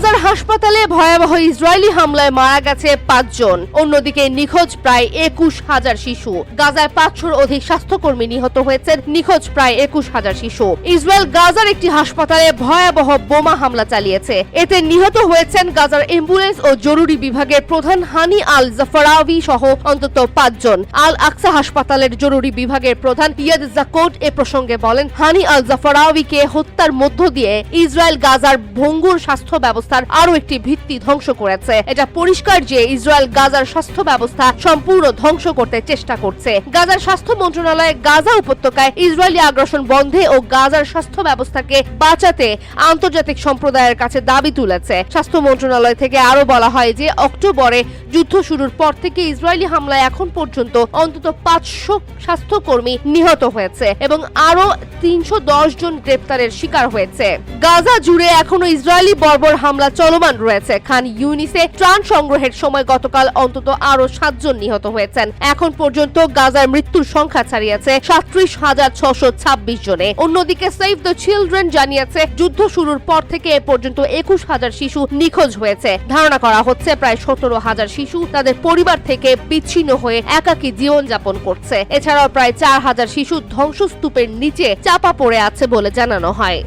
গাজার হাসপাতালে ভয়াবহ ইসরায়েলি হামলায় মারা গেছে পাঁচজন। অন্যদিকে নিখোঁজ প্রায় একুশ হাজার শিশু। গাজায় পাঁচশোর অধিক স্বাস্থ্যকর্মী নিহত হয়েছেন নিখোঁজ প্রায় একুশ হাজার শিশু। ইসরায়েল গাজার একটি হাসপাতালে ভয়াবহ বোমা হামলা চালিয়েছে। এতে নিহত হয়েছেন গাজার অ্যাম্বুলেন্স ও জরুরি বিভাগের প্রধান হানি আল জাফরাউি সহ অন্তত পাঁচজন। আল আকসা হাসপাতালের জরুরি বিভাগের প্রধান ইয়াদ জাকোট এ প্রসঙ্গে বলেন, হানি আল জাফরাউিকে হত্যার মধ্য দিয়ে ইসরায়েল গাজার ভঙ্গুর স্বাস্থ্য ব্যবস্থার আরও একটি ভিত্তি ধ্বংস করেছে। এটা পরিষ্কার যে ইসরায়েল গাজার স্বাস্থ্য ব্যবস্থা সম্পূর্ণ ধ্বংস করতে চেষ্টা করছে। গাজার স্বাস্থ্য মন্ত্রণালয় গাজা উপত্যকায় ইসরায়েলি আগ্রাসন বন্ধে ও গাজার স্বাস্থ্য ব্যবস্থাকে বাঁচাতে আন্তর্জাতিক সম্প্রদায়ের কাছে দাবি তুলেছে। স্বাস্থ্য মন্ত্রণালয় থেকে আরও বলা হয় যে, অক্টোবরে যুদ্ধ শুরুর পর থেকে ইসরায়েলি হামলায় এখন পর্যন্ত অন্তত পাঁচশো স্বাস্থ্যকর্মী নিহত হয়েছে এবং আরও তিনশো দশ জন গ্রেপ্তারের শিকার হয়েছে। গাজা জুড়ে এখনও ইসরায়েলি বর্বর হামলা চলমান রয়েছে। খান ইউনিসে ত্রাণ সংগ্রহের সময় গতকাল অন্তত আরও সাতজন নিহত হয়েছেন। এখন পর্যন্ত গাজার মৃত্যুর সংখ্যা ছাড়িয়েছে সাত্রিশ হাজার ছশো ছাব্বিশ জনে। অন্যদিকে সেভ দ্য চিলড্রেন জানিয়েছে, যুদ্ধ শুরুর পর থেকে এ পর্যন্ত একুশ হাজার শিশু নিখোঁজ হয়েছে। ধারণা করা হচ্ছে প্রায় সতেরো হাজার শিশু তাদের পরিবার থেকে বিচ্ছিন্ন হয়ে একাকী জীবনযাপন করছে। এছাড়াও প্রায় চার হাজার শিশু ধ্বংসস্তূপের নিচে চাপা পড়ে আছে বলে জানানো হয়।